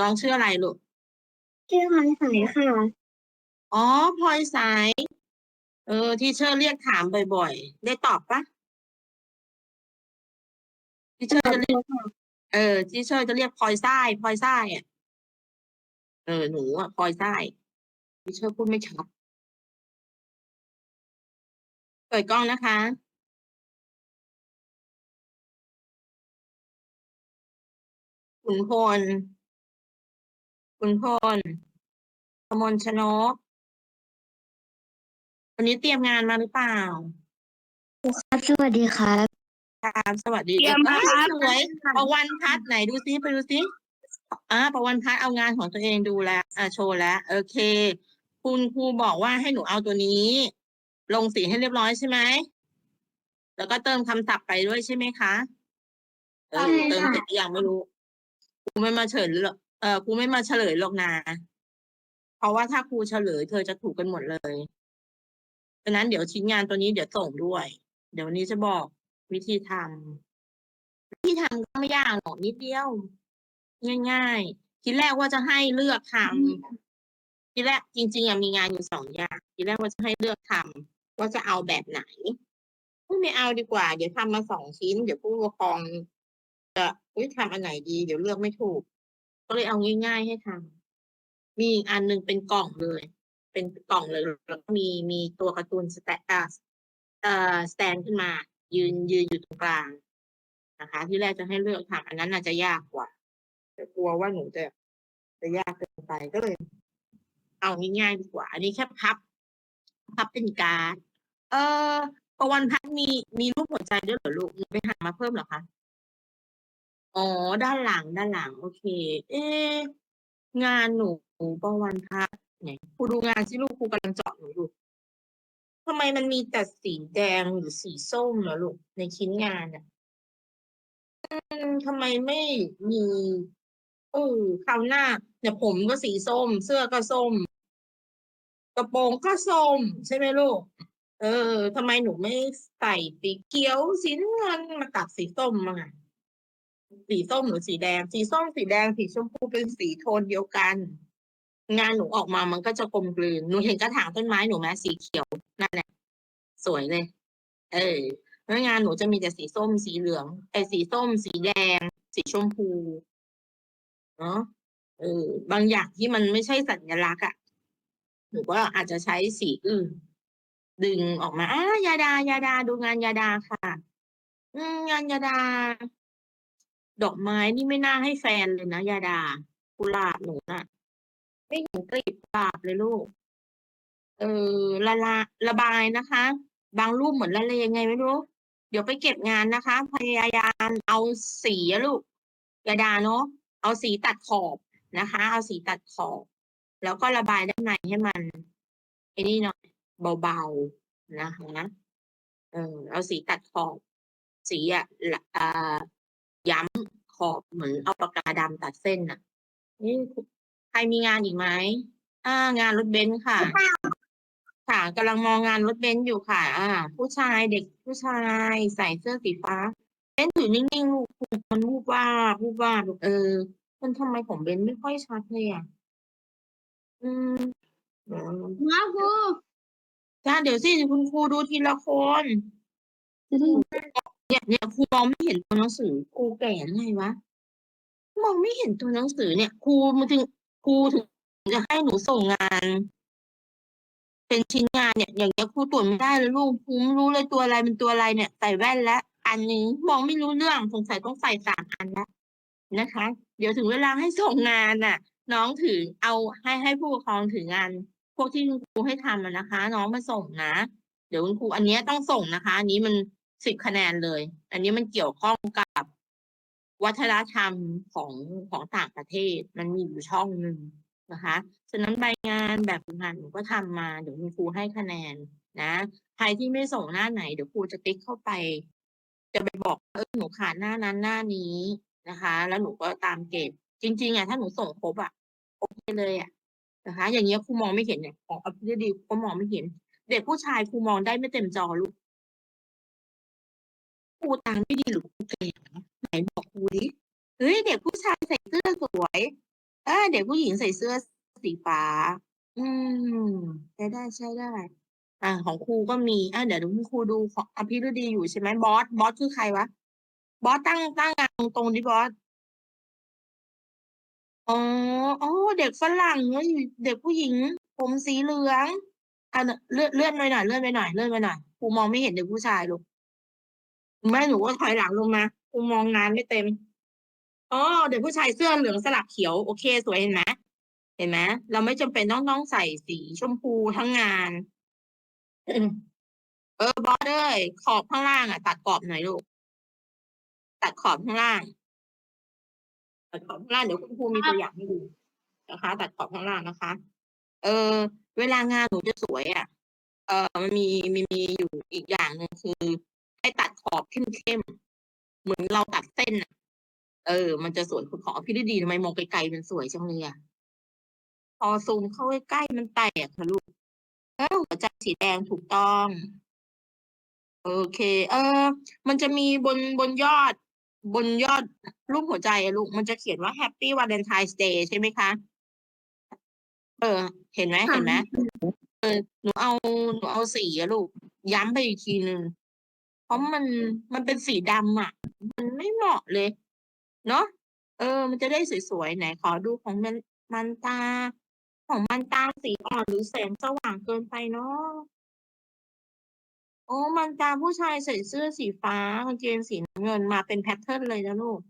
น้องชื่ออะไรลูก ชื่อพลอยใสค่ะ อ๋อพลอยสาย เออ ที่เชอร์เรียกถามบ่อยๆ ได้ตอบปะที่เชอร์จะเรียกเออ ที่เชอร์จะเรียกพลอยส้ายพลอยส้ายอะ เออ หนูอะพลอยส้ายที่เชอร์พูดไม่ชัดเปิดกล้องนะคะ ขุนพล ขุนพลกมลชนก วันนี้เตรียมงานมาหรือเปล่าครับสวัสดีครับครับสวัสดีเตรียมอ้าวครับ สวยประวันพัฒน์ไหนดูซิไปดูซิอ่าประวันพัฒน์เอางานของตัวเองดูแล้ว อ่าโชว์แล้ว โอเค คุณครูบอกว่าให้หนูเอาตัวนี้ ลงสีให้เรียบร้อยใช่ไหม แล้วก็เติมคำศัพท์ไปด้วยใช่ไหมคะเออใช่เติมค่ะเสร็จหรือยังไม่รู้ครูไม่มาเฉลยหรอก เออครูไม่มาเฉลยหรอกนะเพราะว่าถ้าครูเฉลย เธอจะถูกกันหมดเลยดังนั้นเดี๋ยวชิ้นงานตัวนี้เดี๋ยวส่งด้วย เดี๋ยววันนี้จะบอกวิธีทำวิธีทำก็ไม่ยากหรอกนิดเดียว ง่าย ๆ ทีแรกว่าจะให้เลือกทำทีแรกจริง ๆอะมีงานอยู่สองอย่างทีแรกว่าจะให้เลือกทำว่าจะเอาแบบไหนไม่เอาดีกว่า เดี๋ยวทำมาสองชิ้น เดี๋ยวผู้ปกครองจะอุ้ยทำอันไหนดี เดี๋ยวเลือกไม่ถูก ก็เลยเอาง่าย ๆ ให้ทำมีอีกอันหนึ่งเป็นกล่องเลย เป็นกล่องเลยแล้วก็มีมีตัวการ์ตูนสแตนเอ่อสแตนขึ้นมา ยืนยืนอยู่ตรงกลางนะคะ ที่แรกจะให้เลือกทำอันนั้นน่าจจะยากกว่าแต่กลัวว่าหนูจะจะยากเกินไปก็เลย เอาง่ายๆดีกว่า อันนี้แค่พับ พับเป็นการ์ดเออประวันพัฒน์มีมีรูปหัวใจด้วยเหรอลูกไปหามาเพิ่มเหรอคะ อ๋อ ด้านหลัง ด้านหลัง โอเค เอ๊ะ งานหนูประวันพัฒน์ไหนครูดูงานที่ลูกครูกำลังเจาะหนูดูทำไมมันมีแต่สีแดงหรือสีส้มเหรอลูกในชิ้นงานอะ อืมทำไมไม่มีเออคราวหน้าเนี่ยผมก็สีส้ม เสื้อก็ส้ม กระโปรงก็ส้ม ใช่ไหมลูก เออทำไมหนูไม่ใส่สีเขียวสีน้ำเงินมาตัดสีส้มมาไง สีส้มหรือสีแดง สีส้มสีแดงสีชมพูเป็นสีโทนเดียวกัน งานหนูออกมามันก็จะกลมกลืนหนูเห็นกระถางต้นไม้หนูไหมสีเขียวนั่นแหละสวยเลย เออแล้วงานหนูจะมีแต่สีส้มสีเหลืองไอ้สีส้ม สีแดง สีชมพูเนาะเออบางอย่างที่มันไม่ใช่สัญลักษณ์อะหนูก็อาจจะใช้สีอื่นดึงออกมาอ่ายาดายาดา ดูงานยาดาค่ะ อืมงานยาดา ดอกไม้นี่ไม่น่าให้แฟนเลยนะยาดา กุหลาบหนูน่ะ ไม่เห็นกลีบกุหลาบเลยลูก เออละลาระบายนะคะ บางรูปเหมือนละเลงไงไม่รู้ เดี๋ยวไปเก็บงานนะคะ พยายามเอาสีลูกยาดาเนาะเอาสีตัดขอบนะคะ เอาสีตัดขอบ แล้วก็ระบายด้านในให้มันไอ้นี่หน่อยเบาๆนะคะเออเอาสีตัดขอบ สีอะละอ่า ย้ำขอบเหมือนเอาปากกาดำตัดเส้นน่ะนี่ใครมีงานอีกไหมอ่างานรถเบนซ์ค่ะ ค่ะกำลังมองงานรถเบนซ์อยู่ค่ะ อ่า ผู้ชายเด็กผู้ชายใส่เสื้อสีฟ้าเบนซ์อยู่นิ่งๆลูกมันวูบว่าบวูบว่าบลูกเออมันทำไมของเบนซ์ไม่ค่อยชัดเลยอะอืมเดี๋ยวมาครูจ้าเดี๋ยวสิคุณครูดูทีละคน เนี่ยเนี่ยครูมองไม่เห็นตัวหนังสือครูแก่ยังไงวะมองไม่เห็นตัวหนังสือเนี่ยครูมาถึงครูถึงจะให้หนูส่งงาน เป็นชิ้นงานเนี่ย อย่างเงี้ยครูตรวจไม่ได้เลยลูกครูไม่รู้เลยตัวอะไรเป็นตัวอะไรเนี่ยใส่แว่นแล้วอันนี้มองไม่รู้เรื่องสงสัยต้องใส่สามอันแล้วนะคะ เดี๋ยวถึงเวลาให้ส่งงานน่ะ น้องถือเอาให้ให้ผู้ปกครองถืองาน พวกที่คุณครูให้ทำนะคะ น้องมาส่งนะ เดี๋ยวคุณครูอันเนี้ยต้องส่งนะคะ อันนี้มัน สิบคะแนนเลย อันนี้มันเกี่ยวข้องกับวัฒนธรรมของของต่างประเทศ มันมีอยู่ช่องหนึ่งนะคะ ฉะนั้นใบงานแบบฝึกงานหนูก็ทำมาเดี๋ยวคุณครูให้คะแนนนะใครที่ไม่ส่งหน้าไหน เดี๋ยวครูจะติ๊กเข้าไป จะไปบอกเออหนูขาดหน้านั้นหน้านี้นะคะ แล้วหนูก็ตามเก็บ จริง ๆอะถ้าหนูส่งครบอะโอเคเลยอะนะคะ อย่างเงี้ยครูมองไม่เห็นเนี่ยของอัพดีดีก็มองไม่เห็น เด็กผู้ชายครูมองได้ไม่เต็มจอลูก ครูตามไม่ดีหรือครูแก่ไหนบอกครูดิเฮ้ยเด็กผู้ชายใส่เสื้อสวยเออเด็กผู้หญิงใส่เสื้อสีฟ้า อืมใช้ได้ใช้ได้ อ่า ของครูก็มีอ่าเดี๋ยวคุณครูดูของอภิรดีอยู่ใช่ไหมบอสบอสคือใครวะบอสตั้งตั้งงานตรงๆดิบอสอ๋ออ๋อเด็กฝรั่งเฮ้ยเด็กผู้หญิง ผมสีเหลืองอะเลื่อนเลื่อนไปหน่อยเลื่อนไปหน่อยเลื่อนไปหน่อยครูมองไม่เห็นเด็กผู้ชายลูก แม่หนูก็ถอยหลังลงมาครูมองงานไม่เต็มอ๋อเด็กผู้ชายเสื้อเหลืองสลับเขียวโอเค สวยเห็นไหมเห็นไหมเราไม่จำเป็นต้องต้องใส่สีชมพูทั้งงาน เออบอสเอ้ยขอบข้างล่างอะ ตัดขอบหน่อยลูกตัดขอบข้างล่างตัดขอบข้างล่างเดี๋ยวคุณครูมีตัวอย่างให้ดูนะคะ ตัดขอบข้างล่างนะคะ เออ เวลางานหนูจะสวยอะ เออมันมีมีมีอยู่อีกอย่างหนึ่งคือ ให้ตัดขอบเข้มๆ เหมือนเราตัดเส้นอะเออ มันจะสวยของอภิรดีทำไมมองไกลๆมันสวยจังเลยอะพอซูมเข้าใกล้ๆมันแตกค่ะลูกเออหัวใจสีแดงถูกต้อง โอเค เออ มันจะมีบนบนยอด บนยอดรูปหัวใจลูก มันจะเขียนว่า Happy Valentine's Day ใช่ไหมคะ เออ เห็นไหมเห็นไหมเออหนูเอาหนูเอาสีอะลูก ย้ำไปอีกทีหนึ่ง เพราะมันมันเป็นสีดำอะมันไม่เหมาะเลย เนาะเออ มันจะได้สวยๆไหนขอดูของมันมันตา ของมันตาสีอ่อนหรือแสงสว่างเกินไปเนาะโอ้มันตาผู้ชายใส่เสื้อสีฟ้ากางเกงสีน้ำเงินมาเป็นแพทเทิร์นเลยนะลูก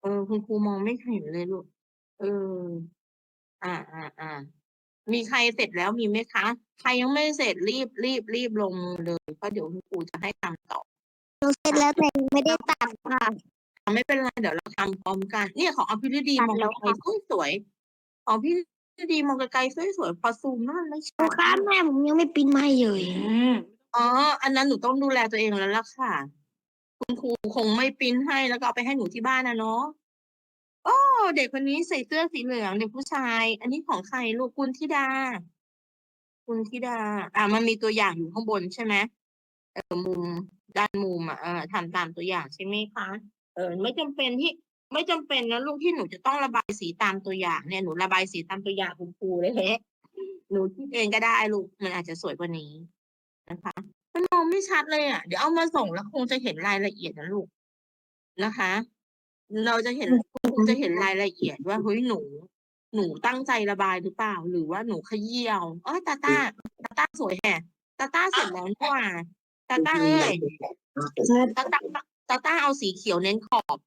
เออ คุณครูมองไม่เห็นเลยลูก เออ อ่าอ่าอ่า มีใครเสร็จแล้วมีไหมคะ ใครยังไม่เสร็จรีบรีบรีบลงมือเลย เพราะเดี๋ยวคุณครูจะให้ทำต่อหนูเสร็จแล้วแต่ยังไม่ได้ตัดค่ะอะไม่เป็นไรเดี๋ยวเราทำพร้อมกัน เนี่ยของอภิรดีตัดมองแล้วไกลๆสวยๆของพี่ฤดีมองไกลๆสวยๆพอซูมแล้วมันไม่ครูชัดคะแม่ผมยังไม่ปริ้นมาให้เลยอ๋อ อันนั้นหนูต้องดูแลตัวเองแล้วล่ะค่ะ คุณครูคงไม่ปริ้นให้แล้วก็เอาไปให้หนูที่บ้านนะเนาะ โอ้ เด็กคนนี้ใส่เสื้อสีเหลือง เด็กผู้ชาย อันนี้ของใครลูกคุณธิดาคุณธิดา อ่ามันมีตัวอย่างอยู่ข้างบนใช่ไหมเออมุมด้านมุมอะเออทำตามตัวอย่างใช่ไหมคะเออไม่จำเป็นที่ไม่จำเป็นนะลูกที่หนูจะต้องระบายสีตามตัวอย่างเนี่ยหนูระบายสีตามตัวอย่างคุณครูเลยเฮ้หนูคิดเองก็ได้ลูกมันอาจจะสวยกว่านี้นะคะมันมองไม่ชัดเลยอะ เดี๋ยวเอามาส่งแล้วคงจะเห็นรายละเอียดนะลูกนะคะ เราจะเห็นคงจะเห็นรายละเอียดว่าเฮ้ยหนู หนูตั้งใจระบายหรือเปล่า หรือว่าหนูขยี้เอาเออตาต้าตาต้าสวยแฮะตาต้าเสร็จแล้วนี่หว่าตาต้าเอ้ยตาต้าตาต้าเอาสีเขียวเน้นขอบ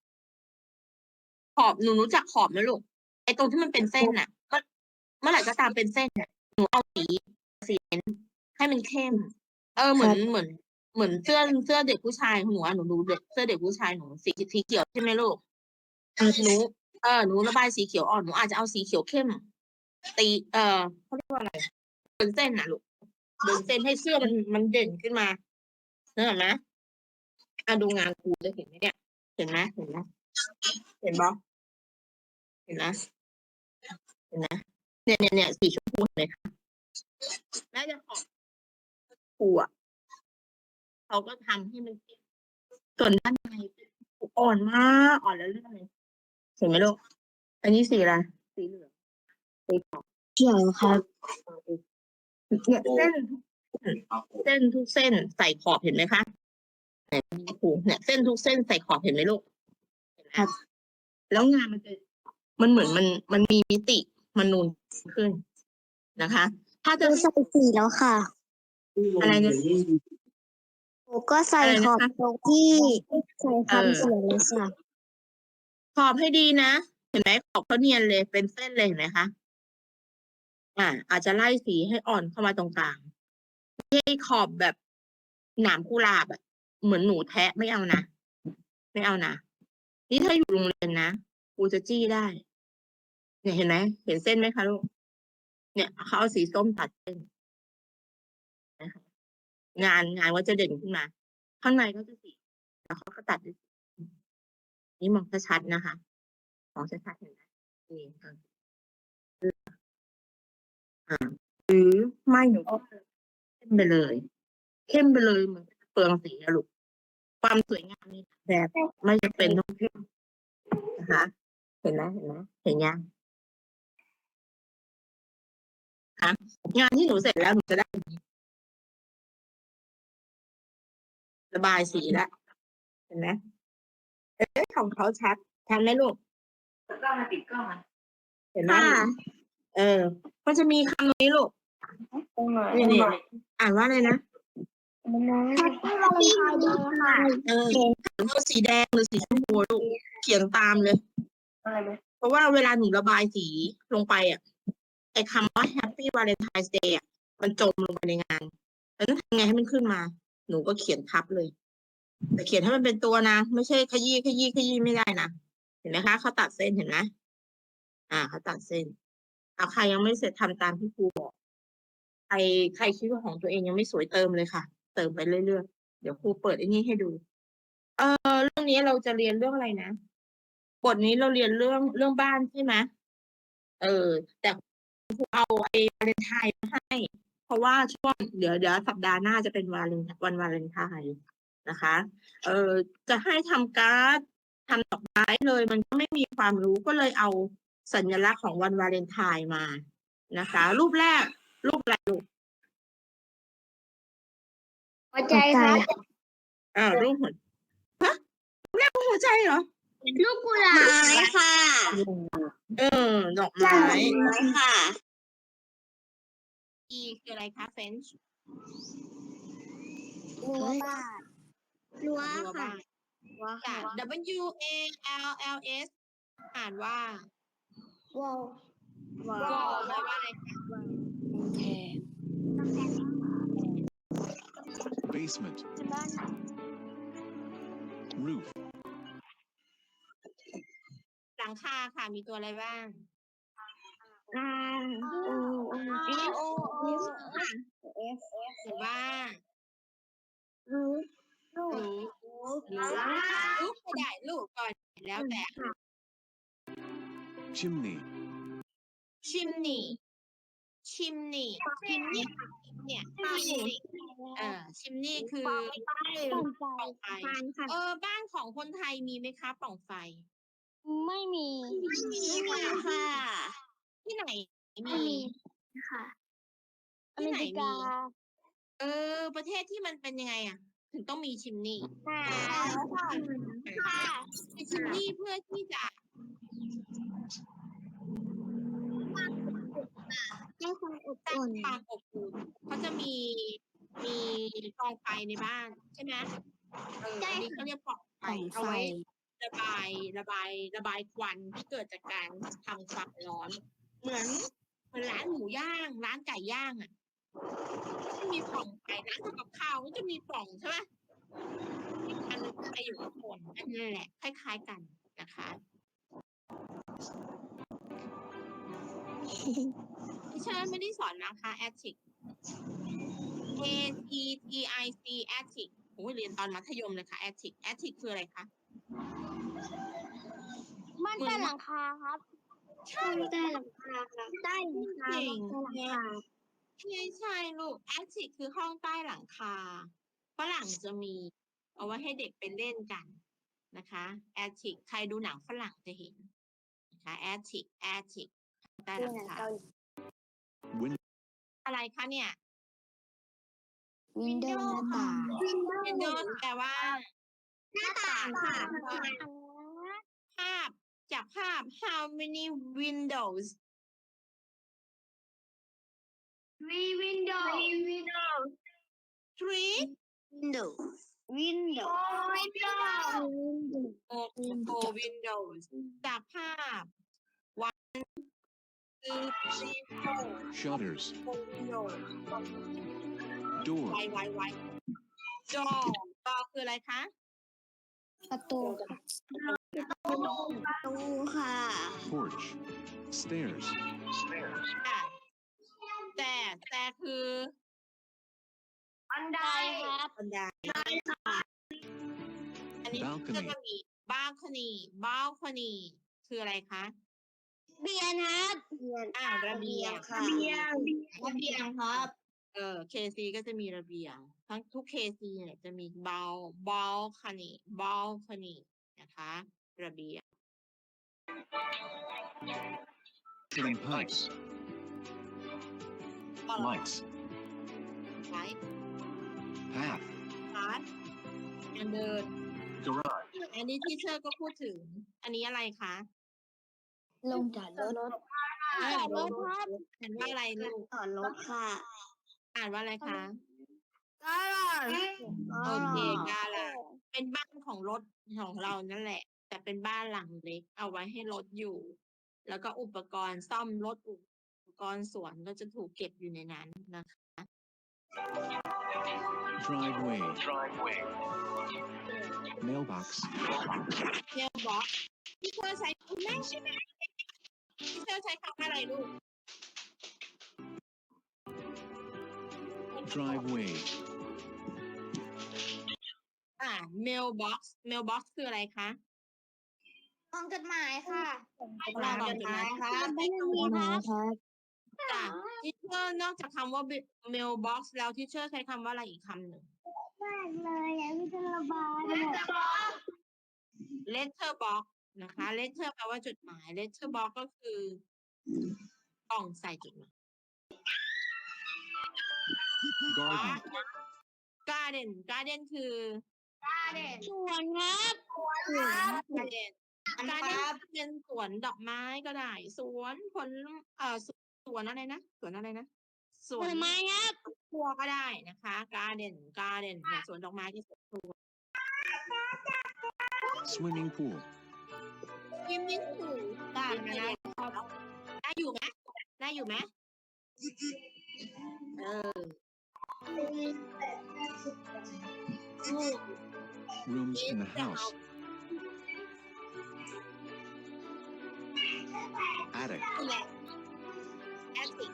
ขอบหนูรู้จักขอบไหมลูกไอ้ตรงที่มันเป็นเส้นน่ะเมื่อเมื่อไหร่ก็ตามเป็นเส้นน่ะหนูเอาสีสีเน้นให้มันเข้ม เออเหมือนเหมือนเหมือนเสื้อเสื้อเด็กผู้ชายของหนูอะหนูดูเด็กเสื้อเด็กผู้ชายหนูสีสีเขียวใช่ไหมลูก หนูเออหนูระบายสีเขียวอ่อนหนูอาจจะเอาสีเขียวเข้ม ตี เออเขาเรียกว่าอะไรเป็นเส้นน่ะลูกเป็นเส้นให้เสื้อมันมันเด่นขึ้นมาเนกอะไหมอะดูงานครูจะเห็นไหมเนี่ย เห็นไหมเห็นไหมเห็นบอเห็นนะเห็นนะเนี่ยเนี่ยเนี่ยสีชมพูเลยค่ะแม่จะขอบกูอะเขาก็ทำให้มันส่วนด้านในอ่อนมากอ่อนแล้วเรื่องเลย เห็นไหมลูก อันนี้สีอะไร สีเหลืองสีขาวเกี่ยวครับ เนี่ยเส้นเส้นทุกเส้นใส่ขอบเห็นไหมคะไหนครูเนี่ยเส้นทุกเส้นใส่ขอบเห็นไหมลูกเห็นไหมครับ แล้วงานมันจะมันเหมือนมันมันมีมิติมันนูนขึ้นนะคะ ถ้าหจะนูใส่สีแล้วค่ะ อะไรเนี่ยหนูก็ใส่อะไรขนะอบคะตรงที่ใส่เออคำเขียนเลยค่ะ ขอบให้ดีนะ เห็นไหมขอบเขาเนียนเลยเป็นเส้นเลยเห็นไหมคะอ่า อาจจะไล่สีให้อ่อนเข้ามาตรงกลางไม่ให้ขอบแบบหนามกุหลาบอะเหมือนหนูแทะไม่เอานะไม่เอานะนี่ถ้าอยู่โรงเรียนนะครูจะจี้ได้ เนี่ยเห็นไหมเห็นเส้นไหมคะลูกเนี่ยเขาเอาสีส้มตัดเส้นงานงานว่าจะเด่นขึ้นมา ข้างในก็จะสีแล้วเขาก็ตัดด้วย นี่มองชัดๆนะคะ มองชัดๆเห็นไหมนี่อ่าหรือไม่หนูก็เข้มไปเลย เข้มไปเลยเหมือนเปลืองสีอะลูก ความสวยงามนี่แบบไม่จำเป็นต้องเข้มนะคะ เห็นไหมเห็นไหมเห็นยังนะคะงานที่หนูเสร็จแล้วหนูจะได้ระบายสีแล้วเห็นไหม เอ๊ะของเขาชัดชัดไหมลูกกล้องมาปิดกล้องอะเห็นไหมค่ะ เออ ก็จะมีคำนี้ลูกตรงไหนนี่นี่อ่านว่าอะไรนะแฮปปี้วันไทน์เดย์ค่ะเออตัวสีแดงหรือสีชมพูลูกเขียนตามเลย อะไรเลยเพราะว่าเวลาหนูระบายสีลงไปอะไอ้คำว่า Happy Valentine's Day อะมันจมลงไปในงานแล้วต้องทำไงให้มันขึ้นมา หนูก็เขียนทับเลย แต่เขียนให้มันเป็นตัวนะ ไม่ใช่ขยี้ขยี้ขยี้ไม่ได้นะเห็นไหมคะเขาตัดเส้นเห็นไหมอ่าเขาตัดเส้นเอาใครยังไม่เสร็จทำตามที่ครูบอกใครใครคิดว่าของตัวเองยังไม่สวยเติมเลยค่ะ เติมไปเรื่อยๆเดี๋ยวครูเปิดไอ้นี่ให้ดู เออเรื่องนี้เราจะเรียนเรื่องอะไรนะบทนี้เราเรียนเรื่องเรื่องบ้านใช่ไหมเออ แต่ครูเอาไอ้วาเลนไทน์มาให้ เพราะว่าช่วงเดี๋ยวเดี๋ยวสัปดาห์หน้าจะเป็นวาเลนวันวาเลนไทน์ นะคะเออจะให้ทำการ์ดทำดอกไม้เลยมันก็ไม่มีความรู้ก็เลยเอาสัญลักษณ์ของวันวาเลนไทน์มานะคะ รูปแรก รูปอะไรลูกหัวใจครับอ่ารูปหัวฮะรูปแรกรูปหัวใจเหรอลูกกุหลาบค่ะเออดอกไม้ค่ะ E คืออะไรคะ French รั้วบ้าน รั้วรั้วค่ะบ้านรั้วค่ะค่ะ W A L L S อ่านว่าวอลวอ wall ลแปลว่าอะไรคะ basement, บ้าน roof, หลังคาค่ะ มีตัวอะไรบ้างอ่าโอโอ F โอ F ค่ะ F หรือว่ารูท รูรูทรูรูก็ได้ลูกก่อนแล้วแต่ chimney, ชิมนี่ชิมนี่ชิมนี่เนี่ยมีเออชิมนี่คือป่องไฟป้องไฟฟานค่ะเออบ้านของคนไทยมีไหมคะป่องไฟ ไม่มีไม่มีค่ะ ที่ไหนมีค่ะที่ไหนมีเออ ประเทศที่มันเป็นยังไงอะ ถึงต้องมีชิมนี่ค่ะค่ะมีชิมนี่เพื่อที่จะให้ความอบสร้างอุ่นความอบอุ่นเขาจะมีมีกองไฟในบ้านใช่ไหมเอออันนี้เขาเรียกปล่องไฟเอาไว้ระบายระบายระบายควันที่เกิดจากการทำความร้อน เหมือนเหมือนร้านหมูย่าง ร้านไก่ย่างอะ ก็จะมีปล่องไฟร้านทำกับข้าวก็จะมีปล่องใช่ไหมอีกอันหนึงไปอยู่ข้างบนอันนั้นแหละคล้าย ๆกันนะคะดิฉันไม่ได้สอนนะคะ attic A T T I C attic โอ้ยเรียนตอนมัธยมเลยค่ะ attic attic คืออะไรคะบ้านใต้หลังคาครับ ใช่ใต้หลังคาครับใต้หลังคาเก่งใต้หลังคา ใช่ใช่ลูก attic คือห้องใต้หลังคาฝรั่งจะมี เอาไว้ให้เด็กไปเล่นกันนะคะ attic ใครดูหนังฝรั่งจะเห็นนะคะ attic attic ใต้หลังคา win- อะไรคะเนี่ยวินโดว์หน้าต่าง Windows แปลว่า หน้าต่างค่ะภาพจากภาพ how many windows We window window three window window window โอโอ windows จากภาพ one two three four shutters, four windows door, ไวไวไว door door คืออะไรคะ ประตูประตูค่ะ porch, stairs, ค่ะ แต่แต่คือบันไดครับบันไดอันนี้ Balcony ก็จะมี balcony balcony คืออะไรคะเบียนครับอ่าระเบียงระเบียงระเบียงครับ เออ KC ก็จะมีระเบียง ทั้งทุก KC เนี่ยจะมี bal balcony balcony นะคะ ระเบียง in house, lights, ไลท์ path, พาร์ทการเดิน garage, อันนี้ที่เชอร์ก็พูดถึง อันนี้อะไรคะลงจากรถอ่าจอดรถครับอ่านว่าอะไรลูกจอดรถค่ะ อ่านว่าอะไรคะโอโอเคกาละเป็นบ้านของรถของเรานั่นแหละ แต่เป็นบ้านหลังเล็ก เอาไว้ให้รถอยู่ แล้วก็อุปกรณ์ซ่อมรถอุป กรณ์สวนก็จะถูกเก็บอยู่ในนั้นนะคะ driveway, mailbox, เที่ยวบ็อกที่เธอใช้คุณแม่ใช่ไหมที่เธอใช้คำว่าอะไรลูก driveway, อ่า mailbox mailbox คืออะไรคะกล่องจดหมายค่ะกล่องจดหมายครับไม่มีครับ จ้ะที่เชอร์นอกจากคำว่า mailbox แล้วที่เชอร์ใช้คำว่าอะไรอีกคำหนึ่ง มากเลยอยากให้จะระบาย letter box นะคะ letter แปลว่าจดหมาย letter box ก็คือกล่องใส่จดหมาย garden, garden garden คือ สวนครับ garden garden เป็นสวนดอกไม้ก็ได้ สวนผลเอ่อส วนอะไรนะสวนอะไรนะสผวนลไม้ครับครัวก็ได้นะคะ garden garden เนี่ยสวนดอกไม้ที่สวนครัว swimming pool, swimming pool ได้ไหมได้อยู่ไหมได้อยู่ไหมเออ rooms in the house, attic, นี่แหละ Attic.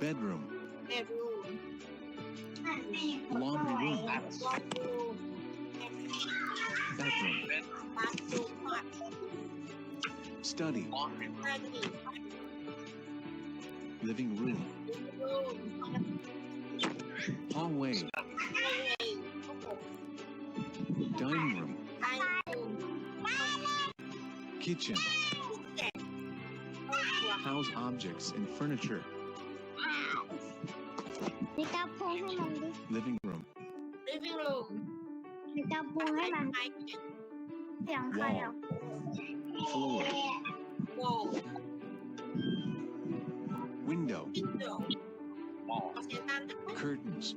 Bedroom. Bedroom. Laundry room. Bathroom. Study. Laundry room. Living room. Hallway. Room. Dining room. Kitchen house objects and furniture. Living room. Living room. floor Wall. Window. Window. Wall. Curtains.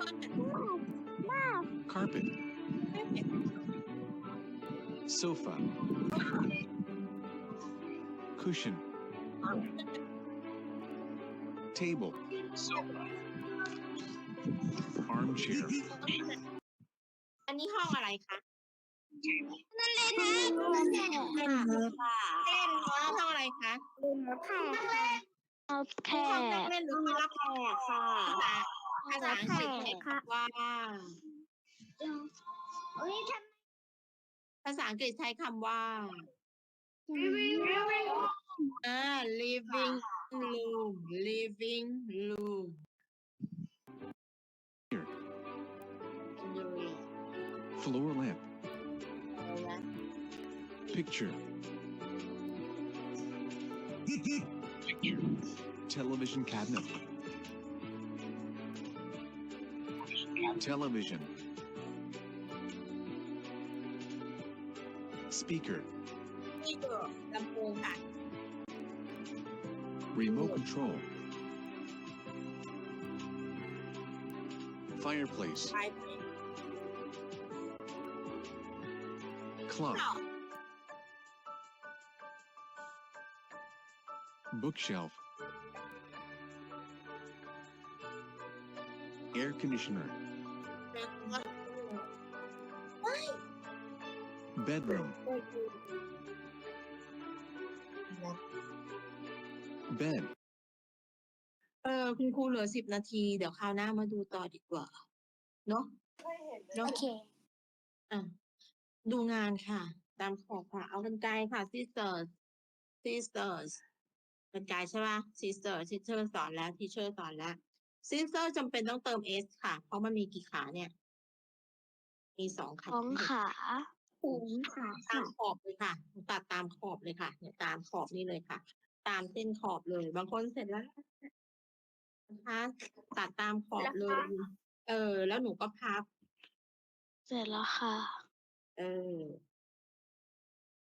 Curtains. Carpet. Sofa. Cushion. Table, armchair, อันนี้ห้องอะไรคะนั่นเลยครับเล่นค่ะเล่นคห้รัอบงอะไรคะเล่นแค่เอาห้แค่องนั่งเล่นหรือห้องรับแขกค่ะภาษาภาษาอังกฤษใช้คำว่าอุ้ยทภาษาอังกฤษใช้คำว่าำอ่า living room living room. Floor lamp, picture, television cabinet, television, speaker, นี่ remote control, fireplace, ไฟ clock, bookshelf, air conditioner, แล้วก็ bedroom, bed, เออคุณครูเหลือสิบนาที เดี๋ยวคราวหน้ามาดูต่อดีกว่า เนาะโอเค อะ ดูงานค่ะ ตามขอบค่ะ เอากันไกลค่ะ sisters sisters กันไกลใช่ปะ sister teacher สอนแล้ว teacher สอนแล้ว sister จำเป็นต้องเติม s ค่ะ เพราะมันมีกี่ขาเนี่ย มีสองขาของขาถุงขาตามขอบเลยค่ะ ตัดตามขอบเลยค่ะเนี่ยตามขอบนี่เลยค่ะ ตามเส้นขอบเลย บางคนเสร็จแล้วนะคะตัดตามขอบเลย เออ แล้วหนูก็พับ เสร็จแล้วค่ะ เออ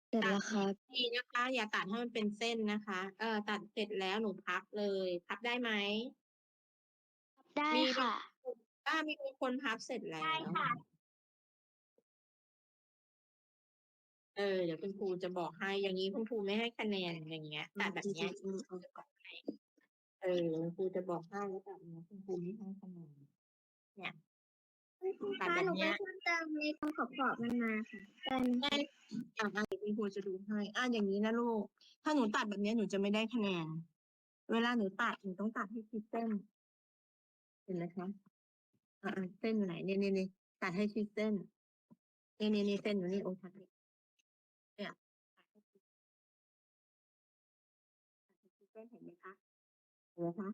เสร็จแล้วครับ ดีนะคะ อย่าตัดให้มันเป็นเส้นนะคะ เออ ตัดเสร็จแล้วหนูพับเลย พับได้ไหม ได้มีค่ะอ่ามีคนพับเสร็จแล้ว ได้ค่ะ เออเดี๋ยวคุณครูจะบอกให้อย่างนี้คุณครูไม่ให้คะแนนอย่างเงี้ยตัดแบบเนี้ยคุณครูจะบอกให้เออคุณครูจะบอกให้แล้วแบบเนี้ยคุณครูไม่ให้คะแนนเนี่ยตัดแบบเนี้ยเพิ่มเติมในตรงขอบขอบมันมาค่ะได้ไหมได้อะอะเดี๋ยวคุณครูจะดูให้อะอย่างนี้นะลูก ถ้าหนูตัดแบบเนี้ยหนูจะไม่ได้คะแนน เวลาหนูตัดหนูต้องตัดให้ชิดเส้นเห็นไหมคะอ่าเส้นไหนเนี่ยเนี่ยเนี่ยตัดให้ชิดเส้นนี่นี่นี่เส้นอยู่นี่โอ้ทัดเนี่ ห็นไหมคะ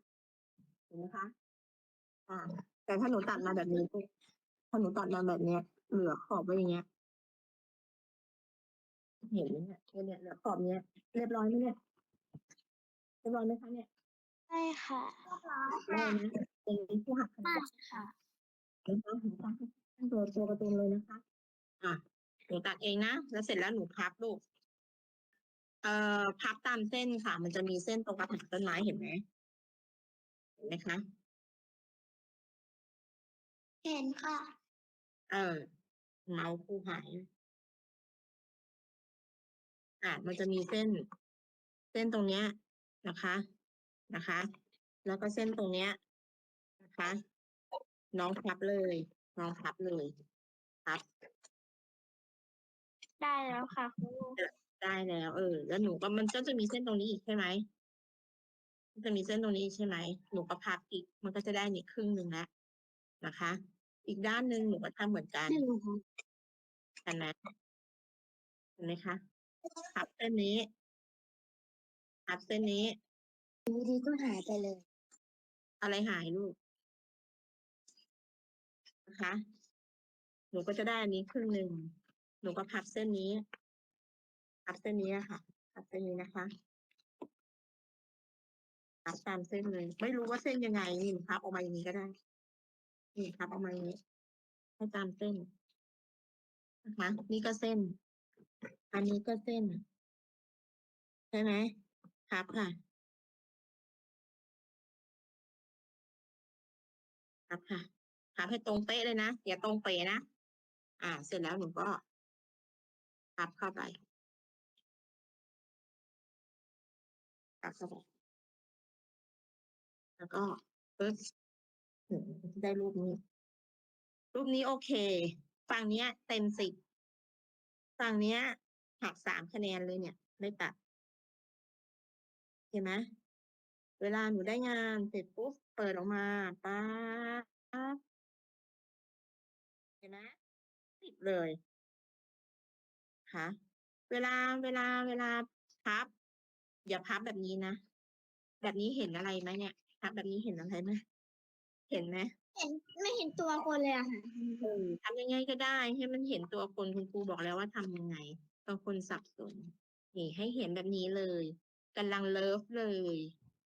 เห็นไหมคะอ่า แต่ถ้าหนูตัดมาแบบนี้ปุ๊บถ้าหนูตัดมาแบบเนี้ย เหลือขอบไว้อย่างเงี้ยเห็นไหมเนี่ยเนี่ยเหลือขอบเนี้ยเรียบร้อยไหมเนี่ยเรียบร้อยไหมคะเนี่ยได้ค่ะได้นะเป็นผู้หักคะแนได้นค่ะนะคะหนูตัดให้ตัวตัวการ์ตูนเลยนะคะ อะหนูตัดเองนะแล้วเสร็จแล้วหนูพับลูกเอ่อพับตามเส้นค่ะ มันจะมีเส้นตรงกระถางต้นไม้เห็นไหม เห็นไหมคะ เห็นค่ะ เออ เมาส์คู่หาย อะ มันจะมีเส้น เส้นตรงเนี้ยนะคะ นะคะ แล้วก็เส้นตรงเนี้ยนะคะ น้องพับเลย น้องพับเลยพับ ได้แล้วค่ะครูได้แล้ว เออ แล้วหนูก็มันก็จะมีเส้นตรงนี้อีกใช่ไหมมัน จะมีเส้นตรงนี้อีกใช่ไหมหนูก็พับอีก มันก็จะได้นี่ครึ่งหนึ่งแล้วนะคะ อีกด้านหนึ่งหนูก็ทำเหมือนกันหนึ่งค่ะเห็นไหมเห็นไหมคะพับเส้นนี้พับเส้นนี้อยู่ดีก็หายไปเลย อะไรหายลูกนะคะ หนูก็จะได้อันนี้ครึ่งหนึ่งหนูก็พับเส้นนี้พับเส้นนี้อะค่ะพับเส้นนี้นะคะ พับตามเส้นเลย ไม่รู้ว่าเส้นยังไงนี่หนูพับออกมาอย่างนี้ก็ได้ นี่พับออกมาอย่างนี้ให้ตามเส้นนะคะนี่ก็เส้น อันนี้ก็เส้น ใช่ไหมพับค่ะพับค่ะพับให้ตรงเป๊ะเลยนะอย่าตรงเป๊ะนะอ่า เสร็จแล้วหนูก็พับเข้าไปพับเข้าไป แล้วก็ปึ๊บได้รูปนี้ รูปนี้โอเค ฝั่งเนี้ย เต็มสิบฝั่งเนี้ยหักสามคะแนนเลยเนี่ยไม่ตัด เห็นไหมเวลาหนูได้งานเสร็จปุ๊บเปิดออกมาป๊าเห็นไหมติดเลยค่ะเวลาเวลาเวลาพับ อย่าพับแบบนี้นะ แบบนี้เห็นอะไรไหมเนี่ย พับแบบนี้เห็นอะไรไหมเห็นไหมเห็นไม่เห็นตัวคนเลยอะค่ะเออทำยังไงก็ได้ ให้มันเห็นตัวคนคุณครูบอกแล้วว่าทำยังไงบางคนสับสนนี่ให้เห็นแบบนี้เลยกำลังเลิฟเลย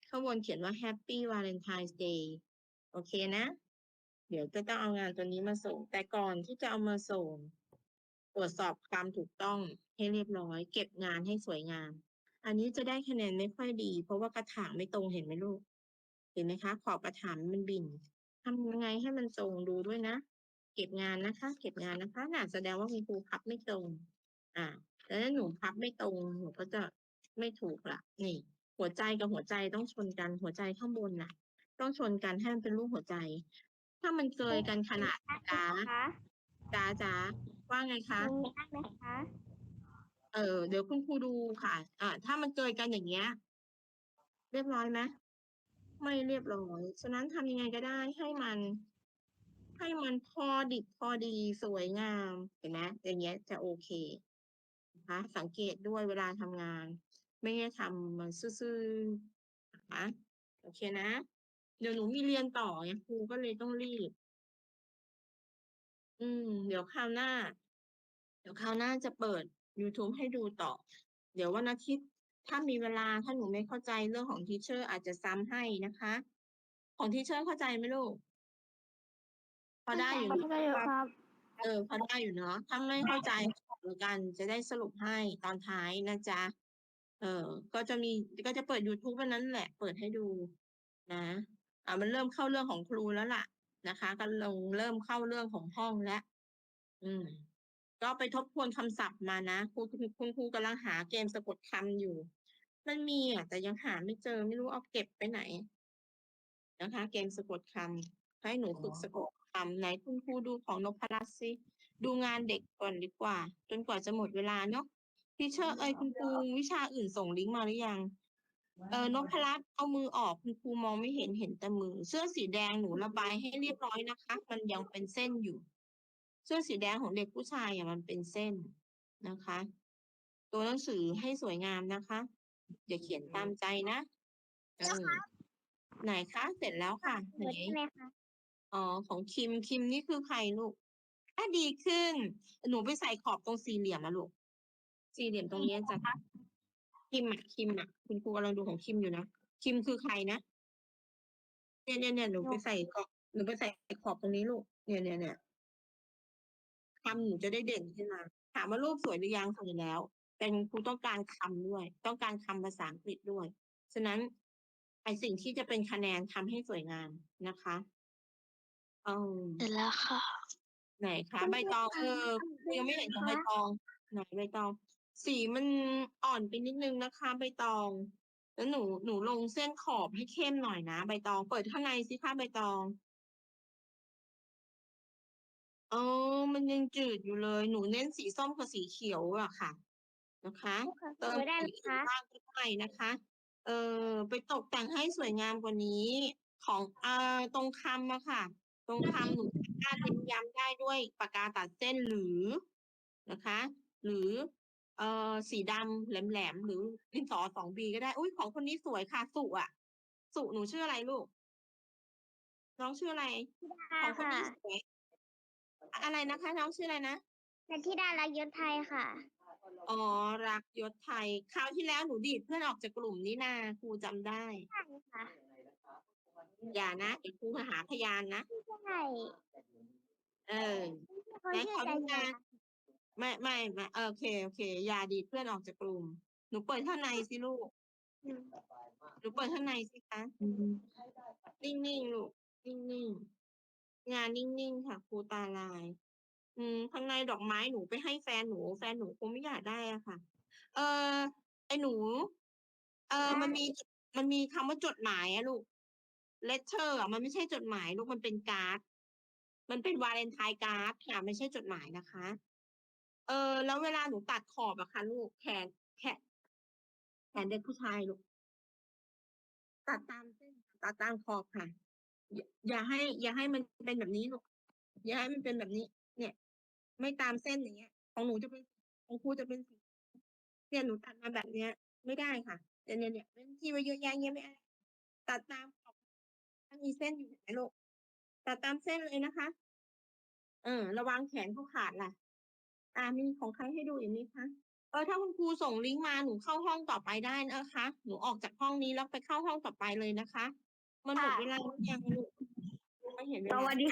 ข้างบนเขียนว่า Happy Valentine's Day โอเคนะ เดี๋ยวจะต้องเอางานตัวนี้มาส่ง แต่ก่อนที่จะเอามาส่ง ตรวจสอบความถูกต้องให้เรียบร้อย เก็บงานให้สวยงาม อันนี้จะได้คะแนนไม่ค่อยดี เพราะว่ากระถางไม่ตรงเห็นไหมลูก เห็นไหมคะ ขอบกระถางมันบิ่นทำยังไงให้มันตรงดูด้วยนะ เก็บงานนะคะ เก็บงานนะคะน่าแสดงว่าคุณครูพับไม่ตรง อ่าแล้วถ้าหนูพับไม่ตรงหนูก็จะไม่ถูกละนี่ หัวใจกับหัวใจต้องชนกันหัวใจข้างบนน่ะ ต้องชนกันให้มันเป็นรูปหัวใจ ถ้ามันเกยกันขนาดจ้าคะจ้าจ้าว่าไงคะตรงนี้ได้ไหมคะเออเดี๋ยวคุณครูดูค่ะ อ่าถ้ามันเกยกันอย่างเงี้ย เรียบร้อยไหม ไม่เรียบร้อย ฉะนั้นทำยังไงก็ได้ให้มัน ให้มันพอดิบพอดีสวยงาม เห็นไหมอย่างเงี้ยจะโอเคนะคะสังเกตด้วยเวลาทำงาน ไม่ได้ทำมันซื่อๆนะคะโอเคนะ เดี๋ยวหนูมีเรียนต่อไงครูก็เลยต้องรีบ อืม เดี๋ยวคราวหน้า เดี๋ยวคราวหน้าจะเปิด YouTube ให้ดูต่อ เดี๋ยววันอาทิตย์ ถ้ามีเวลาถ้าหนูไม่เข้าใจเรื่องของทีเชอร์อาจจะซ้ำให้นะคะพของที่เชิญเข้าใจไหมลูก พอได้อยู่เข้าใจอยู่ครับ เออ พอได้อยู่เนาะถ้าไม่เข้าใจเหมือนกันจะได้สรุปให้ตอนท้ายนะจ๊ะ เออ ก็จะมีก็จะเปิด YouTube วันนั้นแหละ เปิดให้ดูนะอ่ามันเริ่มเข้าเรื่องของครูแล้วล่ะนะคะก็ลงเริ่มเข้าเรื่องของห้องแล้วอืม ก็ไปทบทวนคำศัพท์มานะครูคุณคุณครูกำลังหาเกมสะกดคำอยู่ มันมีอะแต่ยังหาไม่เจอไม่รู้เอาเก็บไปไหนนะคะ เกมสะกดคำให้หนูฝึกสะกดคำไหนคุณครูดูของนพรัตน์สิดูงานเด็กก่อนดีกว่า จนกว่าจะหมดเวลาเนาะพี่เชอร์เอ้ยคุณครูวิชาอื่นส่งลิงก์มาหรือยัง เออนพรัตน์เอามือออกคุณครูมองไม่เห็นเห็นแต่มือ เสื้อสีแดงหนูระบายให้เรียบร้อยนะคะ มันยังเป็นเส้นอยู่ เสื้อสีแดงของเด็กผู้ชายอะมันเป็นเส้นนะคะ ตัวหนังสือให้สวยงามนะคะอย่าเขียนตามใจนะเออไหนคะเสร็จแล้วค่ะไหนใช่ไหมคะอ๋อของคิมคิมนี่คือใครลูกอะดีขึ้น หนูไปใส่ขอบตรงสี่เหลี่ยมอะลูกสี่เหลี่ยมตรงนี้จ้ะคิมอะคิมอะคุณครูกำลังดูของคิมอยู่นะคิมคือใครนะเนี่ยเนี่ยเนี่ยหนูไปใส่ขอบหนูไปใส่ขอบตรงนี้ลูกเนี่ยเนี่ยเนี่ย คำหนูจะได้เด่นขึ้นมา ถามว่ารูปสวยหรือยังสวยแล้ว แต่คุณครูต้องการคำด้วย ต้องการคำภาษาอังกฤษด้วย ฉะนั้นไอสิ่งที่จะเป็นคะแนนทำให้สวยงามนะคะเออเสร็จแล้วค่ะ ไหนคะใบตองเออครูยังไม่เห็นของใบตอง ไหนใบตอง สีมันอ่อนไปนิดนึงนะคะ ใบตอง แล้วหนูหนูลงเส้นขอบให้เข้มหน่อยนะใบตอง เปิดข้างในสิคะใบตองเออมันยังจืดอยู่เลย หนูเน้นสีส้มกับสีเขียวอะค่ะ นะคะ เติมไม่ได้สีไหมอื่นคะ บ้างก็ได้นะคะ เออไปตกแต่งให้สวยงามกว่านี้ ของเอ่อตรงคำอะค่ะ ตรงคำหนูสามารถเน้นย้ำได้ด้วยปากกาตัดเส้นหรือนะคะ หรือ เอ่อสีดำแหลมๆหรือดินสอสองบีก็ได้ อุ้ยของคนนี้สวยค่ะ สุอะสุหนูชื่ออะไรลูก น้องชื่ออะไร ของคนค่ะ นี้สวย อะอะไรนะคะ น้องชื่ออะไรนะนันทิดาลักษณ์ยศไทยค่ะ อ๋อรักยศไทยคราวที่แล้วหนูดีดเพื่อนออกจากกลุ่มนี่นาครูจำได้ ใช่ค่ะอย่านะเดี๋ยวครูหาพยานนะ ใช่เออ คนไหนที่ขอใจดูเย็งานนไม่ไม่ไม่เออโอเคโอเค อย่าดีดเพื่อนออกจากกลุ่ม หนูเปิดข้างในสิลูก หนูเปิดข้างในสิคะ นิ่งๆ ลูก นิ่งๆ งานนิ่งๆค่ะครูตาลาย อืมข้างในดอกไม้หนูไปให้แฟนหนู แฟนหนูคงไม่อยากได้อะค่ะ เออไอหนู เออมันมีมันมีคำว่าจดหมายอะลูก letter อะมันไม่ใช่จดหมายลูกมันเป็นการ์ดมันเป็นวาเลนไทน์การ์ดค่ะ ไม่ใช่จดหมายนะคะ เออ แล้วเวลาหนูตัดขอบอะค่ะ ลูกแขนแขนแขนเด็กผู้ชายลูกตัดตามเส้นตัดตามขอบค่ะ อย่าให้ อย่าให้มันเป็นแบบนี้ลูกอย่าให้มันเป็นแบบนี้ เนี่ย ไม่ตามเส้นอย่างเงี้ย ของหนูจะเป็นของครูจะเป็นสีเนี่ยหนูตัดมาแบบเนี้ย ไม่ได้ค่ะเนี่ยเนี่ยเนี่ยเป็นที่ไว้เยอะแยะเงี้ยไม่ได้ตัดตามขอบถ้ามีเส้นอยู่เห็นไหมลูกตัดตามเส้นเลยนะคะ เออ ระวังแขนเขาขาดล่ะ อ่ามีของใครให้ดูอีกไหมคะเออถ้าคุณครูส่งลิงก์มาหนูเข้าห้องต่อไปได้นะคะ หนูออกจากห้องนี้แล้วไปเข้าห้องต่อไปเลยนะคะ มันหมดเวลาหรือยังลูกไม่เห็นเวสลา วัสดี